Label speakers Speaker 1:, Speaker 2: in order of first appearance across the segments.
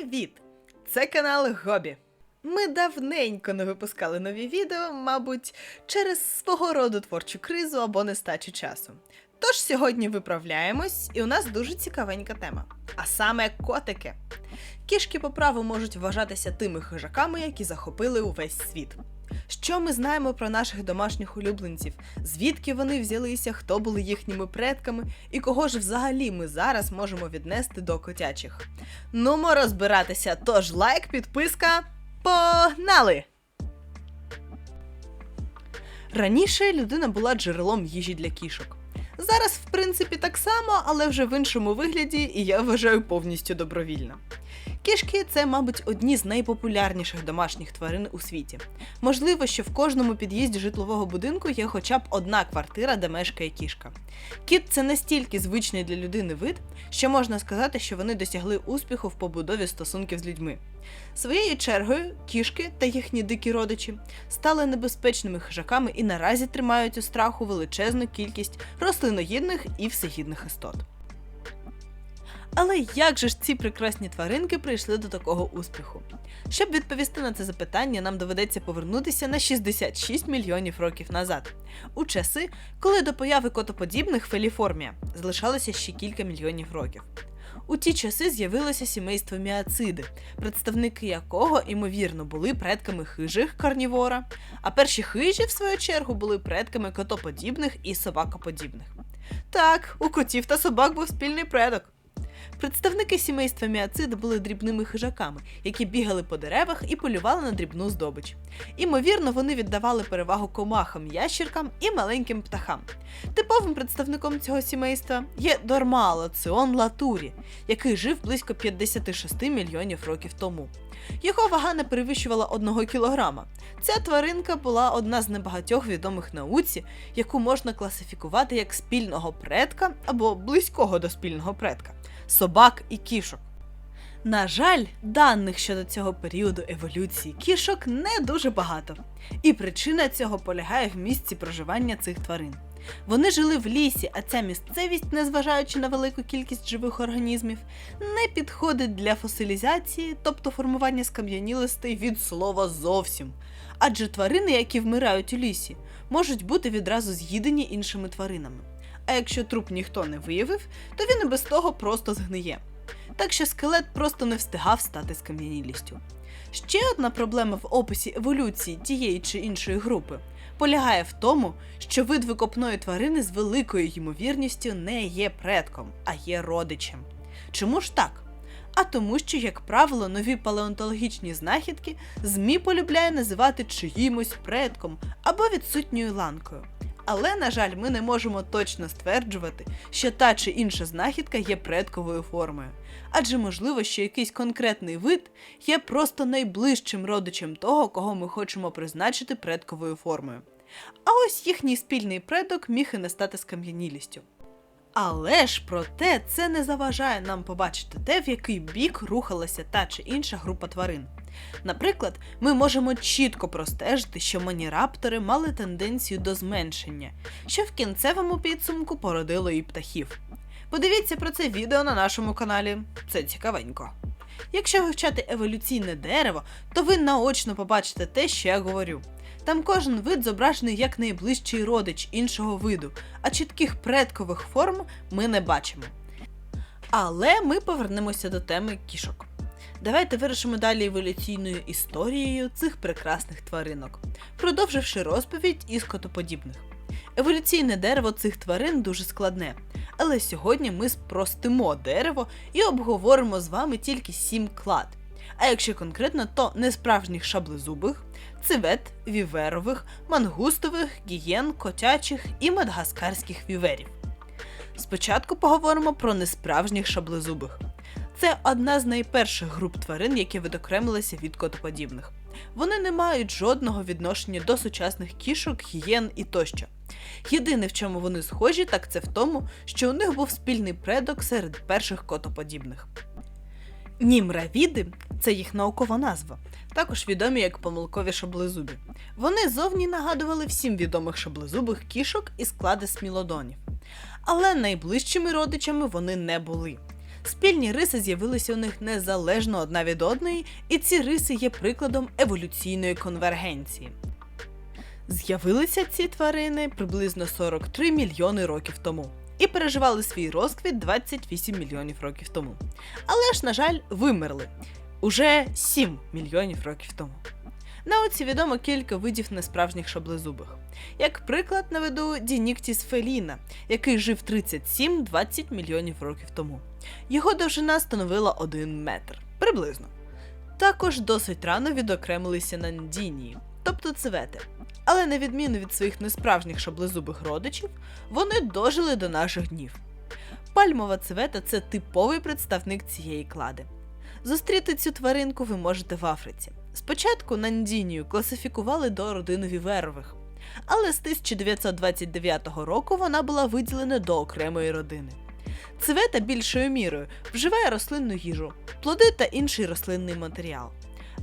Speaker 1: Привіт! Це канал Гобі. Ми давненько не випускали нові відео, мабуть, через свого роду творчу кризу або нестачу часу. Тож сьогодні виправляємось, і у нас дуже цікавенька тема. А саме котики. Кішки по праву можуть вважатися тими хижаками, які захопили увесь світ. Що ми знаємо про наших домашніх улюбленців? Звідки вони взялися, хто були їхніми предками, і кого ж взагалі ми зараз можемо віднести до котячих? Нумо розбиратися, тож лайк, підписка. Погнали! Раніше людина була джерелом їжі для кішок. Зараз, в принципі, так само, але вже в іншому вигляді, і я вважаю повністю добровільно. Кішки це, мабуть, одні з найпопулярніших домашніх тварин у світі. Можливо, що в кожному під'їзді житлового будинку є хоча б одна квартира, де мешкає кішка. Кіт це настільки звичний для людини вид, що можна сказати, що вони досягли успіху в побудові стосунків з людьми. Своєю чергою, кішки та їхні дикі родичі стали небезпечними хижаками і наразі тримають у страху величезну кількість рослиногідних і всегідних істот. Але як же ж ці прекрасні тваринки прийшли до такого успіху? Щоб відповісти на це запитання, нам доведеться повернутися на 66 мільйонів років назад, у часи, коли до появи котоподібних феліформія залишалося ще кілька мільйонів років. У ті часи з'явилося сімейство міациди, представники якого, ймовірно, були предками хижих карнівора, а перші хижі, в свою чергу, були предками котоподібних і собакоподібних. Так, у котів та собак був спільний предок. Представники сімейства міацид були дрібними хижаками, які бігали по деревах і полювали на дрібну здобич. Імовірно, вони віддавали перевагу комахам, ящіркам і маленьким птахам. Типовим представником цього сімейства є Дормалоціон латурі, який жив близько 56 мільйонів років тому. Його вага не перевищувала 1 кілограма. Ця тваринка була одна з небагатьох відомих науці, яку можна класифікувати як спільного предка або близького до спільного предка собак і кішок. На жаль, даних щодо цього періоду еволюції кішок не дуже багато, і причина цього полягає в місці проживання цих тварин. Вони жили в лісі, а ця місцевість, незважаючи на велику кількість живих організмів, не підходить для фосилізації, тобто формування скам'янілостей від слова зовсім. Адже тварини, які вмирають у лісі, можуть бути відразу з'їдені іншими тваринами. А якщо труп ніхто не виявив, то він і без того просто згниє. Так що скелет просто не встигав стати скам'янілістю. Ще одна проблема в описі еволюції тієї чи іншої групи полягає в тому, що вид викопної тварини з великою ймовірністю не є предком, а є родичем. Чому ж так? А тому, що, як правило, нові палеонтологічні знахідки ЗМІ полюбляє називати чиїмось предком або відсутньою ланкою. Але, на жаль, ми не можемо точно стверджувати, що та чи інша знахідка є предковою формою. Адже можливо, що якийсь конкретний вид є просто найближчим родичем того, кого ми хочемо призначити предковою формою. А ось їхній спільний предок міг і не стати скам'янілістю. Але ж проте це не заважає нам побачити те, в який бік рухалася та чи інша група тварин. Наприклад, ми можемо чітко простежити, що маніраптори мали тенденцію до зменшення, що в кінцевому підсумку породило і птахів. Подивіться про це відео на нашому каналі, це цікавенько. Якщо вивчати еволюційне дерево, то ви наочно побачите те, що я говорю. Там кожен вид зображений як найближчий родич іншого виду, а чітких предкових форм ми не бачимо. Але ми повернемося до теми кішок. Давайте вирішимо далі еволюційною історією цих прекрасних тваринок, продовживши розповідь із котоподібних. Еволюційне дерево цих тварин дуже складне, але сьогодні ми спростимо дерево і обговоримо з вами тільки сім клад. А якщо конкретно, то несправжніх шаблезубих, цивет, віверових, мангустових, гієн, котячих і мадагаскарських віверів. Спочатку поговоримо про несправжніх шаблезубих. Це одна з найперших груп тварин, які відокремилися від котоподібних. Вони не мають жодного відношення до сучасних кішок, гієн і тощо. Єдине, в чому вони схожі, так це в тому, що у них був спільний предок серед перших котоподібних. Німравіди це їх наукова назва, також відомі як помилкові шаблезубі. Вони зовні нагадували всім відомих шаблезубих кішок і склади смілодонів. Але найближчими родичами вони не були. Спільні риси з'явилися у них незалежно одна від одної, і ці риси є прикладом еволюційної конвергенції. З'явилися ці тварини приблизно 43 мільйони років тому і переживали свій розквіт 28 мільйонів років тому. Але ж, на жаль, вимерли уже 7 мільйонів років тому. Науці відомо кілька видів несправжніх шаблезубих. Як приклад наведу Дініктіс феліна, який жив 37-20 мільйонів років тому. Його довжина становила 1 метр приблизно. Також досить рано відокремилися нандінії, тобто цвети. Але на відміну від своїх несправжніх шаблезубих родичів, вони дожили до наших днів. Пальмова цвета це типовий представник цієї клади. Зустріти цю тваринку ви можете в Африці. Спочатку нандінію класифікували до родини віверових, але з 1929 року вона була виділена до окремої родини. Цвета більшою мірою вживає рослинну їжу, плоди та інший рослинний матеріал.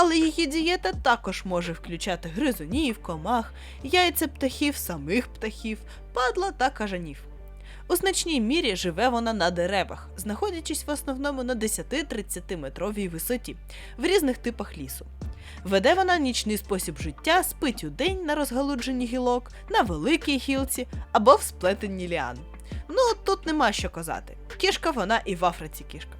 Speaker 1: Але її дієта також може включати гризунів, комах, яйця птахів, самих птахів, падла та кажанів. У значній мірі живе вона на деревах, знаходячись в основному на 10-30 метровій висоті, в різних типах лісу. Веде вона нічний спосіб життя, спить у день на розгалудженні гілок, на великій гілці або в сплетенні ліан. Ну, тут нема що казати. Кішка вона і в Африці кішка.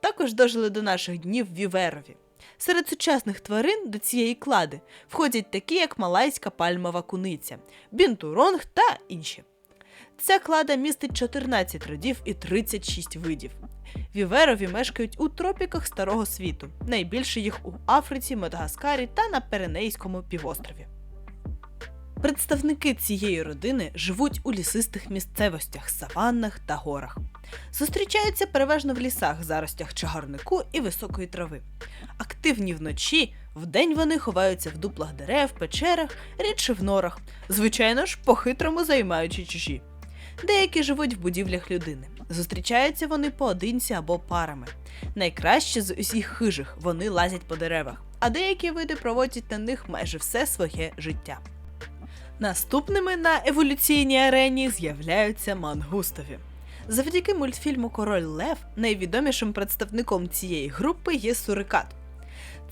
Speaker 1: Також дожили до наших днів віверові. Серед сучасних тварин до цієї клади входять такі, як малайська пальмова куниця, бінтуронг та інші. Ця клада містить 14 родів і 36 видів. Віверові мешкають у тропіках Старого світу, найбільше їх у Африці, Мадагаскарі та на Пиренейському півострові. Представники цієї родини живуть у лісистих місцевостях, саваннах та горах. Зустрічаються переважно в лісах, заростях чагарнику і високої трави. Активні вночі, вдень вони ховаються в дуплах дерев, печерах, рідше в норах, звичайно ж, по-хитрому займаючи чужі. Деякі живуть в будівлях людини. Зустрічаються вони поодинці або парами. Найкраще з усіх хижих вони лазять по деревах, а деякі види проводять на них майже все своє життя. Наступними на еволюційній арені з'являються мангустові. Завдяки мультфільму Король Лев найвідомішим представником цієї групи є сурикат.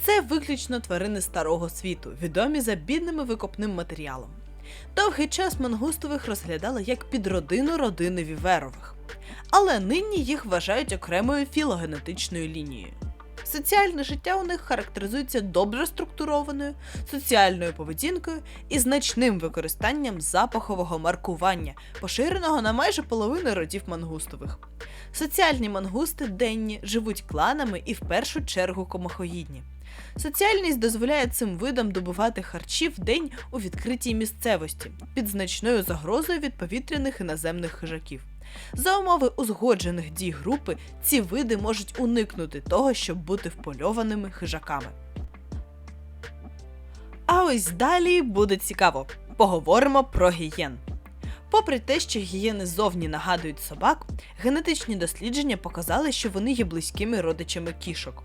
Speaker 1: Це виключно тварини старого світу, відомі за бідним викопним матеріалом. Довгий час мангустових розглядали як підродину родини віверових, але нині їх вважають окремою філогенетичною лінією. Соціальне життя у них характеризується добре структурованою соціальною поведінкою і значним використанням запахового маркування, поширеного на майже половину родів мангустових. Соціальні мангусти денні живуть кланами і в першу чергу комахоїдні. Соціальність дозволяє цим видам добувати харчі в день у відкритій місцевості під значною загрозою від повітряних і наземних хижаків. За умови узгоджених дій групи ці види можуть уникнути того, щоб бути впольованими хижаками. А ось далі буде цікаво. Поговоримо про гієн. Попри те, що гієни зовні нагадують собак, генетичні дослідження показали, що вони є близькими родичами кішок.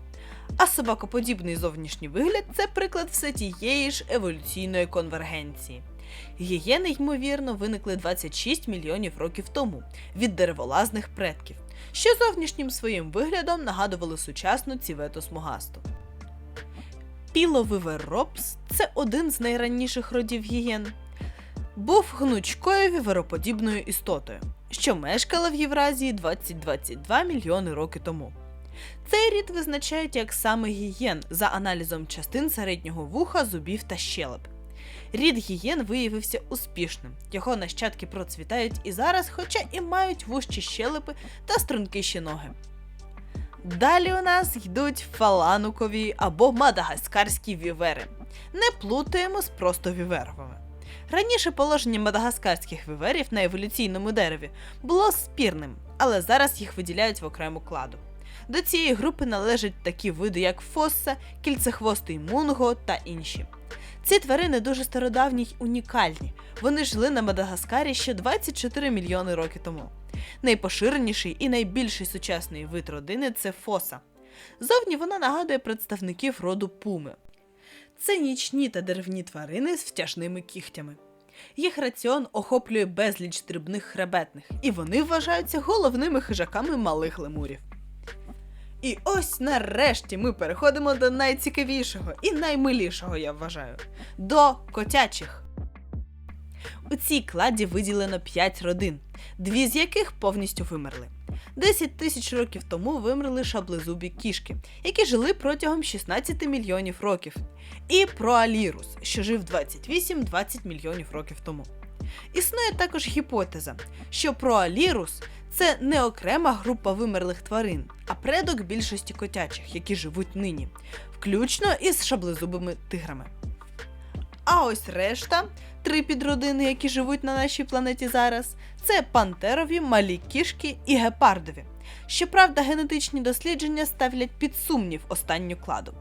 Speaker 1: А собакоподібний зовнішній вигляд це приклад все тієї ж еволюційної конвергенції. Гієни, ймовірно, виникли 26 мільйонів років тому від дереволазних предків, що зовнішнім своїм виглядом нагадували сучасну цівету смугасту. Піловиверопс це один з найранніших родів гієн. Був гнучкою вівероподібною істотою, що мешкала в Євразії 20-22 мільйони роки тому. Цей рід визначають як саме гієн за аналізом частин середнього вуха, зубів та щелеп. Рід гієн виявився успішним. Його нащадки процвітають і зараз, хоча і мають вужчі щелепи та стрункіші ноги. Далі у нас йдуть фаланукові або мадагаскарські вівери. Не плутаємо з просто віверовими. Раніше положення мадагаскарських віверів на еволюційному дереві було спірним, але зараз їх виділяють в окрему кладу. До цієї групи належать такі види, як фосса, кільцехвостий мунго та інші. Ці тварини дуже стародавні й унікальні. Вони жили на Мадагаскарі ще 24 мільйони років тому. Найпоширеніший і найбільший сучасний вид родини це фоса. Зовні вона нагадує представників роду пуми. Це нічні та деревні тварини з втяжними кігтями. Їх раціон охоплює безліч дрібних хребетних, і вони вважаються головними хижаками малих лемурів. І ось нарешті ми переходимо до найцікавішого і наймилішого, я вважаю, до котячих. У цій кладі виділено 5 родин, дві з яких повністю вимерли. 10 тисяч років тому вимерли шаблезубі кішки, які жили протягом 16 мільйонів років, і проалірус, що жив 28-20 мільйонів років тому. Існує також гіпотеза, що проалірус це не окрема група вимерлих тварин, а предок більшості котячих, які живуть нині, включно із шаблезубими тиграми. А ось решта, три підродини, які живуть на нашій планеті зараз, це пантерові, малі кішки і гепардові. Щоправда, генетичні дослідження ставлять під сумнів останню кладу.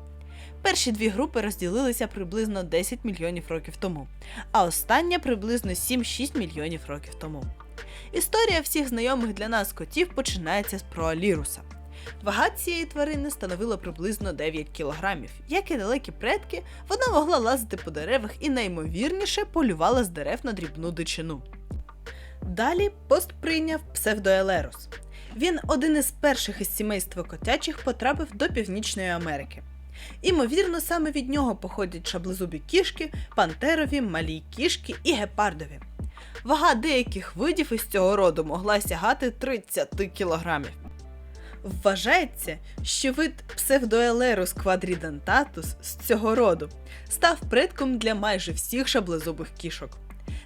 Speaker 1: Перші дві групи розділилися приблизно 10 мільйонів років тому, а остання приблизно 7-6 мільйонів років тому. Історія всіх знайомих для нас котів починається з проаліруса. Вага цієї тварини становила приблизно 9 кілограмів. Як і далекі предки, вона могла лазити по деревах і наймовірніше полювала з дерев на дрібну дичину. Далі пост прийняв псевдоелерус. Він один із перших із сімейства котячих потрапив до Північної Америки. Імовірно, саме від нього походять шаблезубі кішки, пантерові, малі кішки і гепардові. Вага деяких видів із цього роду могла сягати 30 кілограмів. Вважається, що вид псевдоелерус quadridentatus з цього роду став предком для майже всіх шаблезубих кішок.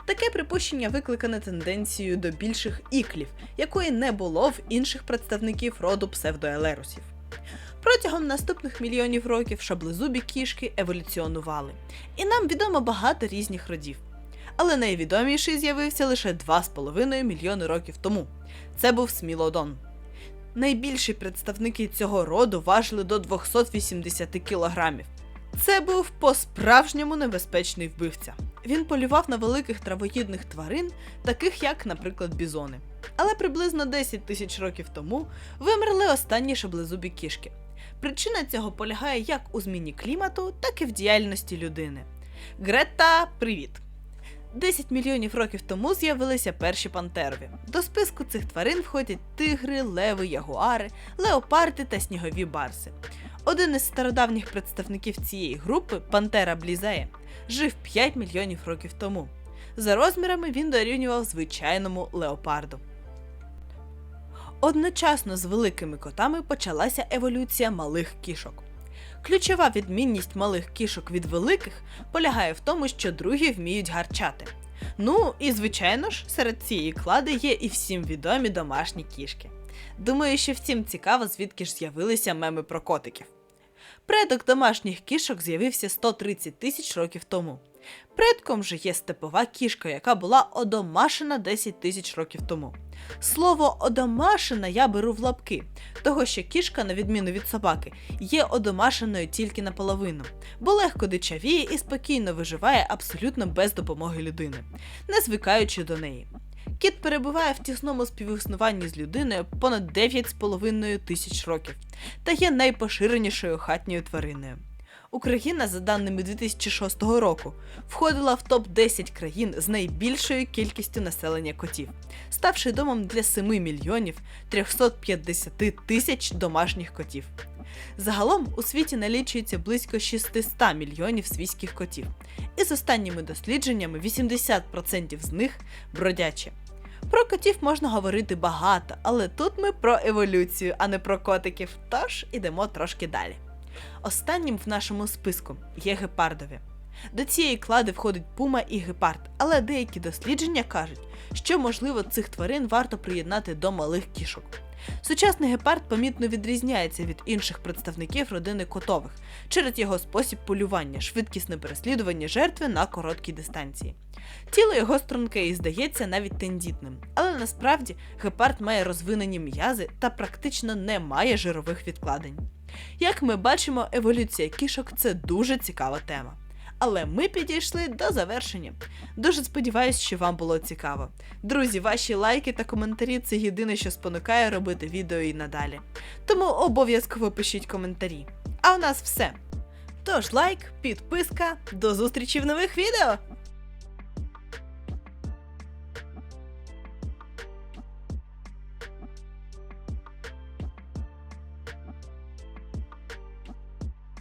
Speaker 1: Таке припущення викликане тенденцією до більших іклів, якої не було в інших представників роду псевдоелерусів. Протягом наступних мільйонів років шаблезубі кішки еволюціонували, і нам відомо багато різних родів. Але найвідоміший з'явився лише 2,5 мільйони років тому. Це був смілодон. Найбільші представники цього роду важили до 280 кілограмів. Це був по-справжньому небезпечний вбивця. Він полював на великих травоїдних тварин, таких як, наприклад, бізони. Але приблизно 10 тисяч років тому вимерли останні шаблезубі кішки. Причина цього полягає як у зміні клімату, так і в діяльності людини. Грета, привіт! 10 мільйонів років тому з'явилися перші пантерові. До списку цих тварин входять тигри, леви, ягуари, леопарди та снігові барси. Один із стародавніх представників цієї групи, пантера блізея, жив 5 мільйонів років тому. За розмірами він дорівнював звичайному леопарду. Одночасно з великими котами почалася еволюція малих кішок. Ключова відмінність малих кішок від великих полягає в тому, що другі вміють гарчати. Ну і звичайно ж, серед цієї клади є і всім відомі домашні кішки. Думаю, що всім цікаво, звідки ж з'явилися меми про котиків. Предок домашніх кішок з'явився 130 тисяч років тому. Предком же є степова кішка, яка була одомашена 10 тисяч років тому. Слово одомашена я беру в лапки, того що кішка, на відміну від собаки, є одомашеною тільки наполовину, бо легко дичавіє і спокійно виживає абсолютно без допомоги людини, не звикаючи до неї. Кіт перебуває в тісному співіснуванні з людиною понад 9,5 тисяч років та є найпоширенішою хатньою твариною. Україна, за даними 2006 року, входила в топ-10 країн з найбільшою кількістю населення котів, ставши домом для 7 мільйонів 350 тисяч домашніх котів. Загалом у світі налічується близько 600 мільйонів свійських котів, і з останніми дослідженнями 80% з них бродячі. Про котів можна говорити багато, але тут ми про еволюцію, а не про котиків, тож ідемо трошки далі. Останнім в нашому списку є гепардові. До цієї клади входить пума і гепард, але деякі дослідження кажуть, що можливо цих тварин варто приєднати до малих кішок. Сучасний гепард помітно відрізняється від інших представників родини котових через його спосіб полювання, швидкісне переслідування жертви на короткій дистанції. Тіло його струнке і здається навіть тендітним, але насправді гепард має розвинені м'язи та практично не має жирових відкладень. Як ми бачимо, еволюція кішок це дуже цікава тема. Але ми підійшли до завершення. Дуже сподіваюсь, що вам було цікаво. Друзі, ваші лайки та коментарі це єдине, що спонукає робити відео і надалі. Тому обов'язково пишіть коментарі. А у нас все. Тож лайк, підписка, до зустрічі в нових відео!